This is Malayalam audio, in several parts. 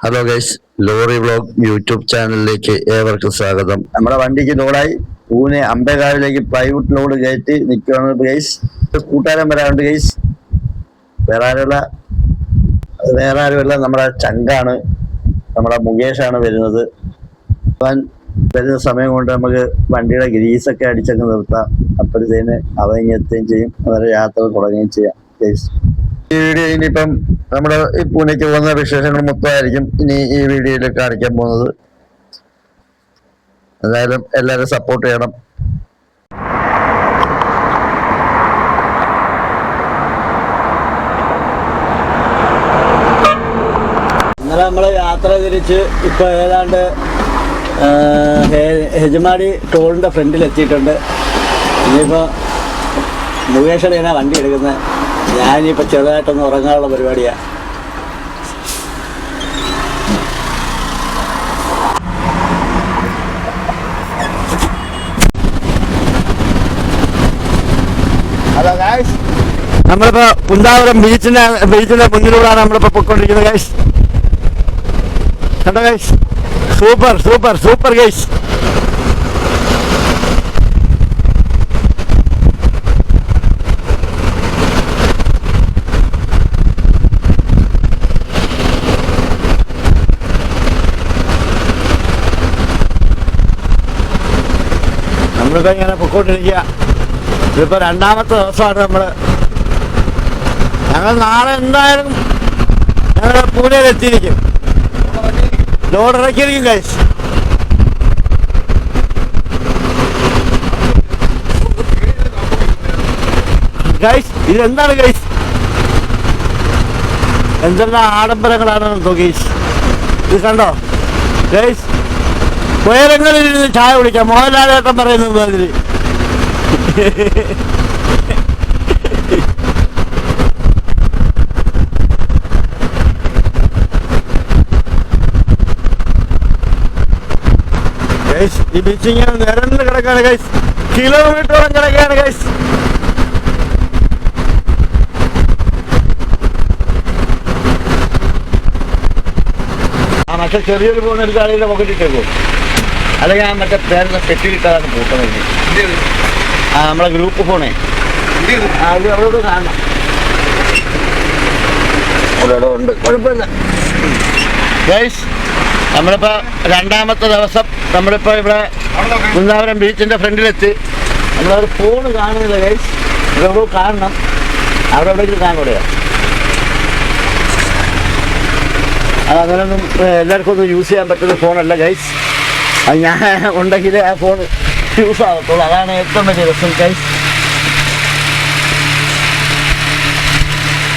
Hello guys lorry vlog YouTube ചാനലിലേക്ക് ഏവർക്കും സ്വാഗതം. നമ്മുടെ വണ്ടിക്ക് ലോഡായി പൂനെ അമ്പേകാവിലേക്ക് പ്ലൈവുഡ് ലോഡ് കയറ്റി നിൽക്കുകയാണ് ഗൈസ് കൂട്ടുകാരൻ വരാറുണ്ട് ഗൈസ് വേറെ ആരുള്ള വേറെ ആരുമല്ല. നമ്മുടെ ചങ്കാണ്. നമ്മുടെ മുകേഷാണ് വരുന്നത്. അവൻ വരുന്ന സമയം കൊണ്ട് നമുക്ക് വണ്ടിയുടെ ഗ്രീസൊക്കെ അടിച്ചൊക്കെ നിർത്താം. അപ്പോഴത്തേന് അവൻ എത്തുകയും ചെയ്യും. അവരെ യാത്ര തുടങ്ങുകയും ചെയ്യാം ഗൈസ് ഈ വീഡിയോ ഇനിയിപ്പം നമ്മുടെ ഈ പൂനെക്ക് പോകുന്ന വിശേഷങ്ങൾ മൊത്തമായിരിക്കും ഇനി ഈ വീഡിയോയിൽ കാണിക്കാൻ പോകുന്നത്. എന്തായാലും എല്ലാവരും സപ്പോർട്ട് ചെയ്യണം. ഇന്നലെ നമ്മൾ യാത്ര തിരിച്ച് ഇപ്പോൾ ഏതാണ്ട് ഹെജമാടി ടോളിന്റെ ഫ്രണ്ടിൽ എത്തിയിട്ടുണ്ട് ഇനിയിപ്പോൾ അടിയാണ് വണ്ടി എടുക്കുന്നത് ഞാനിപ്പോൾ ചെറുതായിട്ടൊന്ന് ഉറങ്ങാനുള്ള പരിപാടിയാണ് ഹലോ ഗായ്സ് നമ്മളിപ്പോൾ കുന്താപുരം ബീച്ചിന്റെ ബീച്ചിന്റെ മുന്നിലൂടെയാണ് നമ്മളിപ്പോ പൊയ്ക്കൊണ്ടിരിക്കുന്നത് ഗൈസ് കണ്ടോ guys super super super guys നമ്മളിപ്പോൾ ഇങ്ങനെ പൊക്കോണ്ടിരിക്കുക ഇതിപ്പോൾ രണ്ടാമത്തെ ദിവസമാണ് നമ്മൾ ഞങ്ങൾ നാളെ എന്തായാലും ഞങ്ങൾ പൂനെയിൽ എത്തിയിരിക്കും ലോഡ് ഇറക്കിയിരിക്കും കൈസ് ഗൈസ് ഇതെന്താണ് ഗൈസ് എന്തെല്ലാം ആഡംബരങ്ങളാണ് ഗൈസ് ഇത് കണ്ടോ? ഗൈസ് ഉയരങ്ങളിൽ ഇരുന്ന് ചായ കുടിക്കാം. മോഹൻലാലേട്ടൻ പറയുന്നത് മാതിരി. ഈ ബീച്ച് ഇങ്ങനെ നിരന്ന് കിടക്കാണ് ഗൈസ് കിലോമീറ്ററോളം കിടക്കാണ് ഗൈസ് മറ്റേ ചെറിയൊരു പോകുന്ന ഒരു കളിയുടെ പൊക്കറ്റിട്ടേക്കോ അല്ലെങ്കിൽ ആ മറ്റേ പേരുടെ പെട്ടിയിട്ടാണ് പൂട്ടുന്നത്. ആ നമ്മളെ ഗ്രൂപ്പ് ഫോണേ അത് അവിടെ കാണണം. ഉണ്ട്. കുഴപ്പമില്ല. ഗൈസ് നമ്മളിപ്പോൾ രണ്ടാമത്തെ ദിവസം നമ്മളിപ്പോൾ ഇവിടെ കുന്നാവരം ബീച്ചിന്റെ ഫ്രണ്ടിലെത്തി. നമ്മളൊരു ഫോണ് കാണുന്നില്ല ഗൈസ് ഇവിടെ കാണണം. അവിടെ എവിടെയെങ്കിലും കാണൂടെയോ അത് അങ്ങനെയൊന്നും എല്ലാവർക്കും ഒന്നും യൂസ് ചെയ്യാൻ പറ്റുന്ന ഫോണല്ല ഗൈസ് അത് ഞാൻ ഉണ്ടെങ്കിൽ ആ ഫോൺ യൂസ് ആകത്തുള്ളൂ അതാണ് ഏറ്റവും വലിയ രസം ഗൈസ്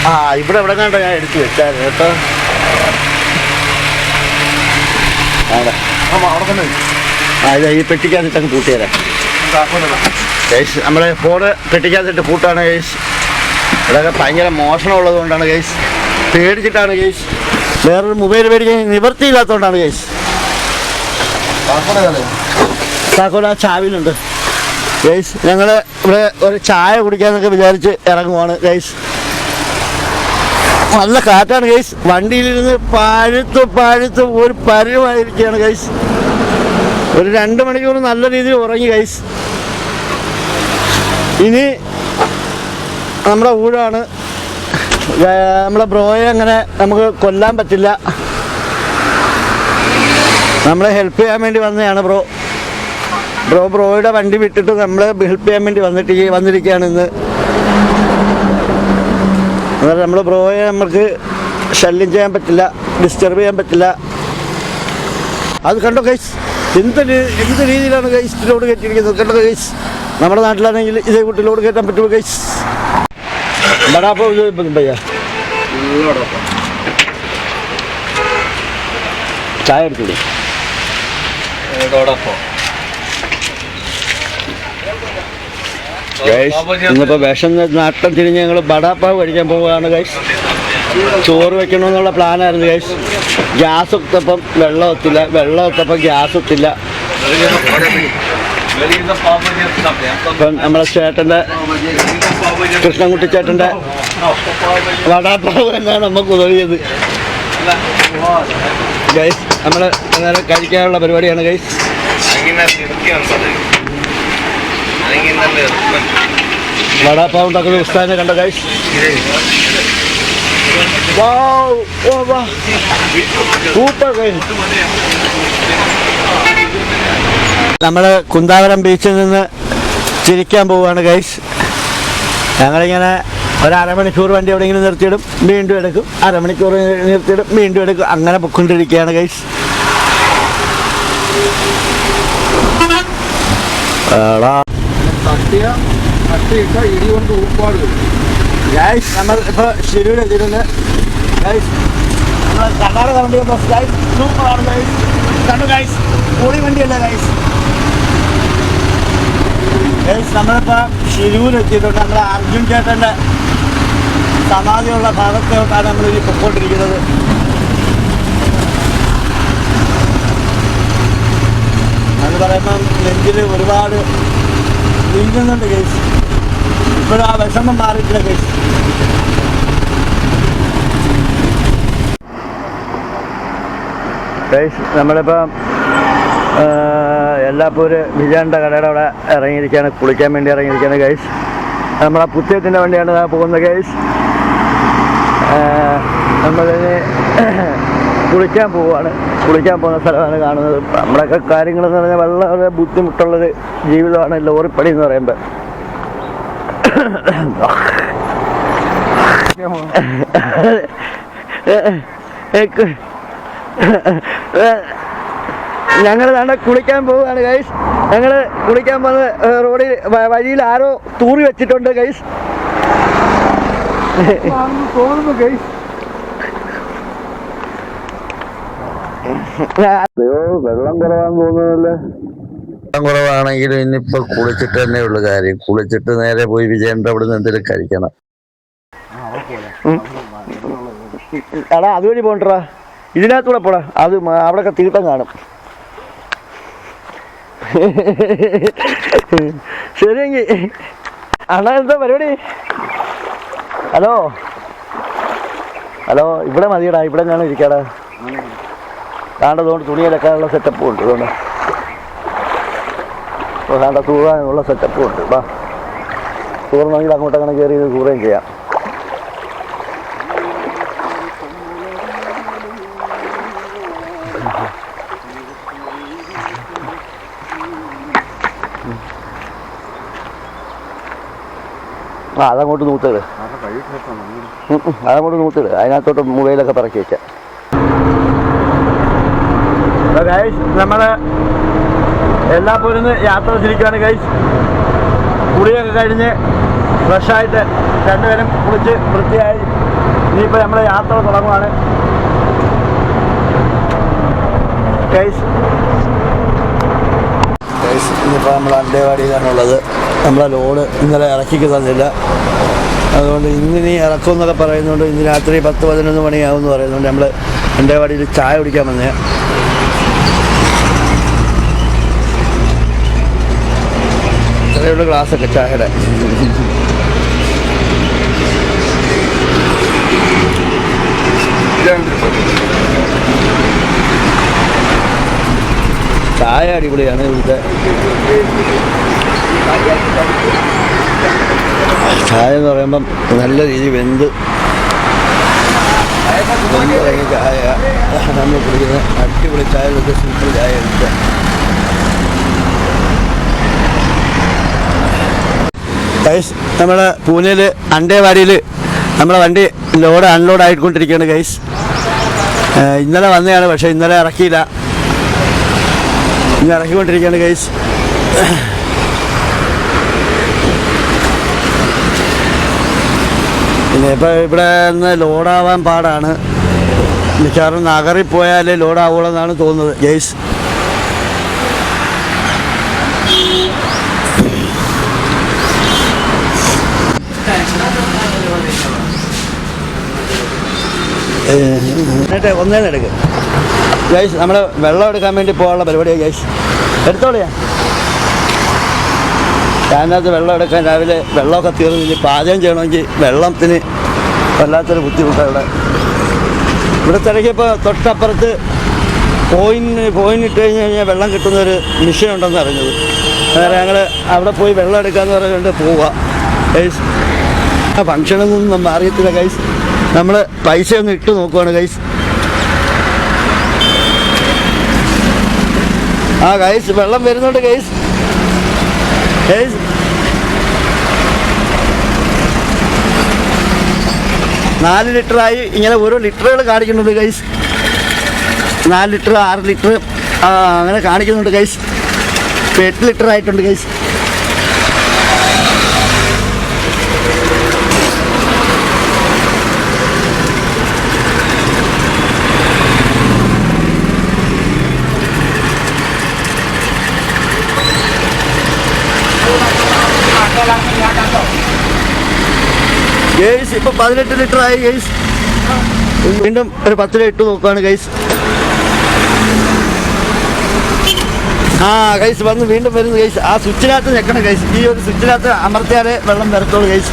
ആ ഇവിടെ എവിടെ കണ്ടോ ഞാൻ എടുത്തു വെച്ചായിരുന്നു കേട്ടോ. ആ ഇതാ ഈ പെട്ടിക്കകത്തിട്ടങ്ങ് പൂട്ടിയതരാം ഗൈസ് നമ്മളെ ഫോണ് പെട്ടിക്കകത്തിട്ട് പൂട്ടാണ് ഗൈസ് ഇവിടെ ഭയങ്കര മോഷണം ഉള്ളത് കൊണ്ടാണ് ഗൈസ് പേടിച്ചിട്ടാണ് ഗൈസ് വേറൊരു മൊബൈൽ മേടിക്കാൻ നിവർത്തിയില്ലാത്തതുകൊണ്ടാണ് ഗൈസ് താക്കോല ചാവിലുണ്ട്. ഗൈസ് ഞങ്ങൾ ഇവിടെ ഒരു ചായ കുടിക്കാന്നൊക്കെ വിചാരിച്ച് ഇറങ്ങുവാണ് ഗൈസ് നല്ല കാറ്റാണ് ഗൈസ് വണ്ടിയിലിരുന്ന് പഴുത്ത് പഴുത്ത് ഒരു പരുവായിരിക്കുകയാണ് ഗൈസ് ഒരു രണ്ട് മണിക്കൂർ നല്ല രീതിയിൽ ഉറങ്ങി ഗൈസ് ഇനി നമ്മുടെ ഊഴാണ് നമ്മളെ ബ്രോയെ അങ്ങനെ നമുക്ക് കൊല്ലാൻ പറ്റില്ല. നമ്മളെ ഹെൽപ്പ് ചെയ്യാൻ വേണ്ടി വന്നതാണ് ബ്രോ. ബ്രോ ബ്രോയുടെ വണ്ടി വിട്ടിട്ട് നമ്മളെ ഹെൽപ്പ് ചെയ്യാൻ വേണ്ടി വന്നിട്ട് വന്നിരിക്കുകയാണ് ഇന്ന്. അതായത് നമ്മൾ ബ്രോയെ നമുക്ക് ശല്യം ചെയ്യാൻ പറ്റില്ല ഡിസ്റ്റർബ് ചെയ്യാൻ പറ്റില്ല. അത് കണ്ടോ കൈസ് എന്ത് എന്ത് രീതിയിലാണ് കൈസ് ലോഡ് കയറ്റിയിരിക്കുന്നത്? കണ്ടോ കൈസ് നമ്മുടെ നാട്ടിലാണെങ്കിൽ ഇതേ കുട്ടിയിലോട് കയറ്റാൻ പറ്റുമോ ഗൈസ് पाव जो भैया ചായ എടുത്തില്ലേ? ഇന്നിപ്പോ വിഷം നാട്ടം തിരിഞ്ഞ് ഞങ്ങൾ ബടാപ്പാവ് കഴിക്കാൻ പോവുകയാണ് ഗൈസ്. ചോറ് വെക്കണമെന്നുള്ള പ്ലാനായിരുന്നു ഗൈസ്. ഗ്യാസ് ഒത്തപ്പം വെള്ളം ഒത്തില്ല വെള്ളം ഒത്തപ്പം ഗ്യാസ് ഒത്തില്ല. ഇപ്പം നമ്മളെ ചേട്ടന്റെ കൃഷ്ണൻകുട്ടി ചേട്ടന്റെ വടാപ്പാവ് തന്നെയാണ് നമുക്ക് ഉതവിയത് ഗൈസ് നമ്മൾ അന്നേരം കഴിക്കാനുള്ള പരിപാടിയാണ് ഗൈസ് വടാപ്പാവ് ഉണ്ടാക്കുന്ന ഉസ്താദിനെ കണ്ട ഗൈസ് സൂപ്പർ ഗൈസ് നമ്മൾ കുന്താവരം ബീച്ചിൽ നിന്ന് ചിരിക്കാൻ പോവുകയാണ് ഗൈസ് ഞങ്ങളിങ്ങനെ ഒരു അരമണിക്കൂർ വണ്ടി എവിടെയെങ്കിലും നിർത്തിയിടും വീണ്ടും എടുക്കും. അരമണിക്കൂർ നിർത്തിയിടും വീണ്ടും എടുക്കും. അങ്ങനെ പൊക്കൊണ്ടിരിക്കുകയാണ് ഗൈസ് ഗൈസ് നമ്മൾ ഇപ്പോൾ എത്തിയിട്ടുണ്ട്. ഗൈസ് നമ്മൾ കർണാടക വണ്ടി സൂപ്പറാണ് ഗൈസ് കണ്ടു ഗൈസ് പൊളി വണ്ടിയല്ല ഗൈസ് നമ്മളിപ്പോൾ ശിരൂരെത്തിയിട്ടുണ്ട് നമ്മുടെ അർജുൻ ചേട്ടന്റെ സമാധിയുള്ള ഭാഗത്തോട്ടാണ് നമ്മൾ ഇനി പൊക്കോണ്ടിരിക്കുന്നത്. അത് പറയുമ്പം നെഞ്ചിൽ ഒരുപാട് നീങ്ങുന്നുണ്ട് കേസ് ഇപ്പോഴും ആ വിഷമം മാറിയിട്ടില്ല കേസ് നമ്മളിപ്പം എല്ലാപ്പൂര് വിജയന്റെ കടയുടെ അവിടെ ഇറങ്ങിയിരിക്കുകയാണ് കുളിക്കാൻ വേണ്ടി ഇറങ്ങിയിരിക്കുകയാണ് ഗൈസ് നമ്മളെ പുത്തിയത്തിന്റെ വണ്ടിയാണ് പോകുന്നത് ഗൈസ് നമ്മളിനി കുളിക്കാൻ പോവുകയാണ് കുളിക്കാൻ പോകുന്ന സ്ഥലമാണ് കാണുന്നത് നമ്മളൊക്കെ കാര്യങ്ങളെന്ന് പറഞ്ഞാൽ വളരെ ബുദ്ധിമുട്ടുള്ളൊരു ജീവിതമാണ് ലോറിപ്പടി എന്ന് പറയുമ്പോൾ ഞങ്ങൾ നാളെ കുളിക്കാൻ പോവുകയാണ് ഗൈസ് ഞങ്ങൾ കുളിക്കാൻ പോകുന്ന റോഡിൽ വഴിയിൽ ആരോ തൂറി വെച്ചിട്ടുണ്ട് ഗൈസ് വെള്ളം കുറവാന്ന് തോന്നുന്നല്ലേ വെള്ളം കുറവാണെങ്കിലും ഇനിയിപ്പോ കുളിച്ചിട്ട് തന്നെ ഉള്ളു കാര്യം. കുളിച്ചിട്ട് നേരെ പോയി വിജയന്റെ അവിടെ നിന്ന് എന്തെങ്കിലും കഴിക്കണം. എടാ അതുവഴി പോണ്ടടാ. ഇതിനകത്തൂടെ പോടാ. അത് അവിടെയൊക്കെ തീട്ടം കാണും. ശരിയെങ്കിൽ അണ്ണാ എന്താ പരിപാടി? ഹലോ? ഹലോ ഇവിടെ മതിയടാ ഇവിടെ ഞാൻ ഇരിക്കാടാ. താണ്ടതുകൊണ്ട് തുണി അലക്കാനുള്ള സെറ്റപ്പും ഉണ്ട് അതുകൊണ്ട് താണ്ട തൂറാനുള്ള സെറ്റപ്പും ഉണ്ട്. വാ. തൂറണമെങ്കിൽ അങ്ങോട്ട് അങ്ങനെ കയറി കൂറുകയും ചെയ്യാം. ആ അതങ്ങോട്ട് നൂത്തിട്. അതങ്ങോട്ട് നൂത്തിട്. അതിനകത്തോട്ട് മൊബൈലൊക്കെ പറക്കി വെക്കാം. നമ്മൾ നമ്മൾ എല്ലാ പോരുന്ന് യാത്ര തിരിക്കുകയാണ് ഗൈസ് കുളിയൊക്കെ കഴിഞ്ഞ് ഫ്രഷായിട്ട് രണ്ടുപേരും കുളിച്ച് വൃത്തിയായി ഇനിയിപ്പോൾ നമ്മൾ യാത്ര തുടങ്ങുവാണ്. ഗൈസ് ഗൈസ് ഇനിയിപ്പോൾ നമ്മൾ അണ്ടേവാടിയിലാണുള്ളത് നമ്മളെ ലോഡ് ഇന്നലെ ഇറക്കിക്ക് തന്നില്ല. അതുകൊണ്ട് ഇന്നിനി ഇറക്കും എന്നൊക്കെ പറയുന്നുണ്ട് ഇന്ന് രാത്രി പത്ത് പതിനൊന്ന് മണിയാവും എന്ന് പറയുന്നുണ്ട് നമ്മൾ എന്റെ വാടിയിൽ ചായ കുടിക്കാൻ വന്നേ. ചെറിയുള്ള ഗ്ലാസ്സൊക്കെ ചായയുടെ. ചായ അടിപൊളിയാണ് ഇവിടുത്തെ. ചായ എന്ന് പറയുമ്പം നല്ല രീതിയിൽ വെന്ത് വെന്ത് ചായ. നമ്മൾ കുടിക്കുന്ന അടിപൊളി ചായ ഇവിടുത്തെ സിമ്പിൾ ചായ എടുക്കുക ഗൈസ് നമ്മൾ പൂനെയിൽ അണ്ടേവാടിയിൽ നമ്മളെ വണ്ടി ലോഡ് അൺലോഡ് ആയിക്കൊണ്ടിരിക്കുകയാണ് ഗൈസ് ഇന്നലെ വന്നതാണ് പക്ഷേ ഇന്നലെ ഇറക്കിയില്ല. ഇന്ന് ഇറക്കിക്കൊണ്ടിരിക്കുകയാണ് ഗൈസ് പിന്നെ ഇപ്പോൾ ഇവിടെ നിന്ന് ലോഡാവാൻ പാടാണ്. മിക്കവാറും നഗറിൽ പോയാലേ ലോഡാവുള്ളൂ എന്നാണ് തോന്നുന്നത്. ജെയ്സ്. എന്നിട്ട് ഒന്നേന്ന് എടുക്ക് ജയ്സ് നമ്മൾ വെള്ളം എടുക്കാൻ വേണ്ടി പോകാനുള്ള പരിപാടിയാണ് ജയ്സ്. എടുത്തോളിയാ. ഞാനകത്ത് വെള്ളം എടുക്കാൻ രാവിലെ വെള്ളമൊക്കെ തീർന്നു. ഇനി പാചകം ചെയ്യണമെങ്കിൽ വെള്ളത്തിന് വല്ലാത്തൊരു ബുദ്ധിമുട്ടാണ് ഇവിടെ. തിരക്കിയപ്പോൾ തൊട്ടപ്പുറത്ത് പോയിന് പോയിന് ഇട്ട് കഴിഞ്ഞ് കഴിഞ്ഞാൽ വെള്ളം കിട്ടുന്നൊരു മിഷൻ ഉണ്ടെന്ന് അറിഞ്ഞത്. അന്നേരം ഞങ്ങൾ അവിടെ പോയി വെള്ളം എടുക്കാമെന്ന് പറഞ്ഞുകൊണ്ട് പോവുക ഗൈസ് ആ ഫംഗ്ഷനിൽ നിന്നും അറിയത്തില്ല ഗൈസ് നമ്മൾ പൈസ ഒന്ന് ഇട്ട് നോക്കുവാണ് ഗൈസ് ആ ഗൈസ് വെള്ളം വരുന്നുണ്ട് ഗൈസ് ഗൈസ് നാല് ലിറ്ററായി ഇങ്ങനെ ഓരോ ലിറ്ററുകൾ കാണിക്കുന്നുണ്ട് ഗൈസ് നാല് ലിറ്റർ ആറ് ലിറ്റർ അങ്ങനെ കാണിക്കുന്നുണ്ട് ഗൈസ് എട്ട് ലിറ്റർ ആയിട്ടുണ്ട് ഗൈസ് ഗൈസ് ഇപ്പൊ പതിനെട്ട് ലിറ്റർ ആയി ഗൈസ് വീണ്ടും ഒരു പത്ത് ലിറ്റർ ഇട്ട് നോക്കുകയാണ് ഗൈസ് ആ ഗൈസ് വന്ന് വീണ്ടും വരുന്നു ഗൈസ് ആ സ്വിച്ചിനകത്ത് ഞെക്കണം ഗൈസ് ഈ ഒരു സ്വിച്ചിനകത്ത് അമർത്തിയാലേ വെള്ളം വരത്തുള്ളൂ ഗൈസ്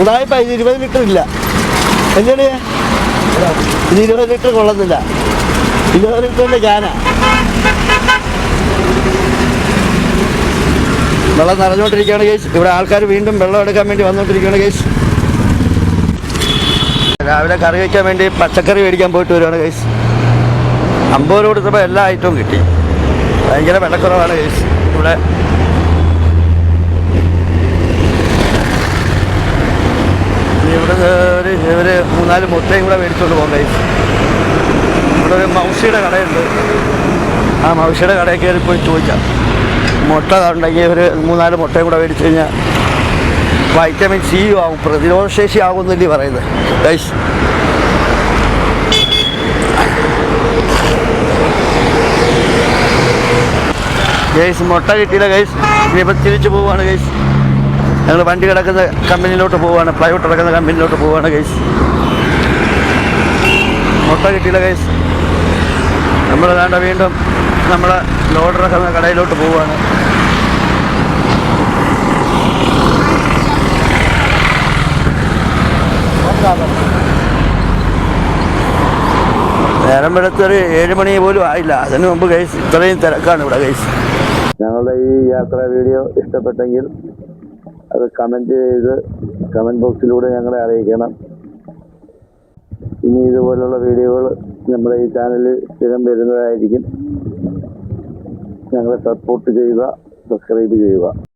ഉടായ്പ ഇത് ഇരുപത് ലിറ്റർ ഇല്ല. എന്താണ് ഇത് ഇരുപത് ലിറ്റർ കൊള്ളുന്നില്ല. ഇരുപത് ലിറ്ററിന്റെ ക്യാനാ. വെള്ളം നിറഞ്ഞുകൊണ്ടിരിക്കുകയാണ് കേസ് ഇവിടെ ആൾക്കാർ വീണ്ടും വെള്ളം എടുക്കാൻ വേണ്ടി വന്നുകൊണ്ടിരിക്കുകയാണ് കേസ് രാവിലെ കറി വയ്ക്കാൻ വേണ്ടി പച്ചക്കറി മേടിക്കാൻ പോയിട്ട് വരുവാണ് കേസ് അമ്പത് രൂപ കൊടുത്തപ്പോൾ എല്ലാ ഐറ്റവും കിട്ടി. ഭയങ്കര വിലക്കുറവാണ് കേസ് ഇവിടെ ഇനി ഇവിടെ ഒരു മൂന്നാൽ മുട്ടയും കൂടെ മേടിച്ചുകൊണ്ട് പോകാം കേസ് ഇവിടെ ഒരു മൗസിയുടെ കടയുണ്ട്. ആ മൗസിയുടെ കടയിൽ കയറി പോയി ചോദിക്കാം. മുട്ട ഉണ്ടെങ്കിൽ ഒരു മൂന്നാൽ മുട്ടയും കൂടെ മേടിച്ചു കഴിഞ്ഞാൽ വൈറ്റമിൻ സി ആവും പ്രതിരോധശേഷി ആകുന്നില്ലേ പറയുന്നത്. ഗൈസ് ഗൈസ് മുട്ട കിട്ടിയില്ല ഗൈസ് ഇനിയിപ്പോൾ തിരിച്ചു പോവുകയാണ് ഗൈസ് ഞങ്ങൾ വണ്ടി കിടക്കുന്ന കമ്പനിയിലോട്ട് പോവുകയാണ് പ്ലൈവുഡ് കിടക്കുന്ന കമ്പനിയിലോട്ട് പോവുകയാണ് ഗൈസ് മുട്ട കിട്ടിയില്ല കേസ് നമ്മൾ വേണ്ട വീണ്ടും നമ്മൾ ലോഡർ ഇറക്കുന്ന കടയിലോട്ട് പോവുകയാണ് നേരം വെളുത്തൊരു ഏഴ് മണി പോലും ആയില്ല. അതിനു മുമ്പ് കേസ് ഇത്രയും തിരക്കാണ് ഇവിടെ കേസ് ഞങ്ങളുടെ ഈ യാത്രാ വീഡിയോ ഇഷ്ടപ്പെട്ടെങ്കിൽ അത് കമന്റ് ചെയ്ത് കമന്റ് ബോക്സിലൂടെ ഞങ്ങളെ അറിയിക്കണം. ഇനി ഇതുപോലുള്ള വീഡിയോകൾ നമ്മുടെ ഈ ചാനലിൽ സ്ഥിരം വരുന്നതായിരിക്കും. ഞങ്ങളെ സപ്പോർട്ട് ചെയ്യുക സബ്സ്ക്രൈബ് ചെയ്യുക.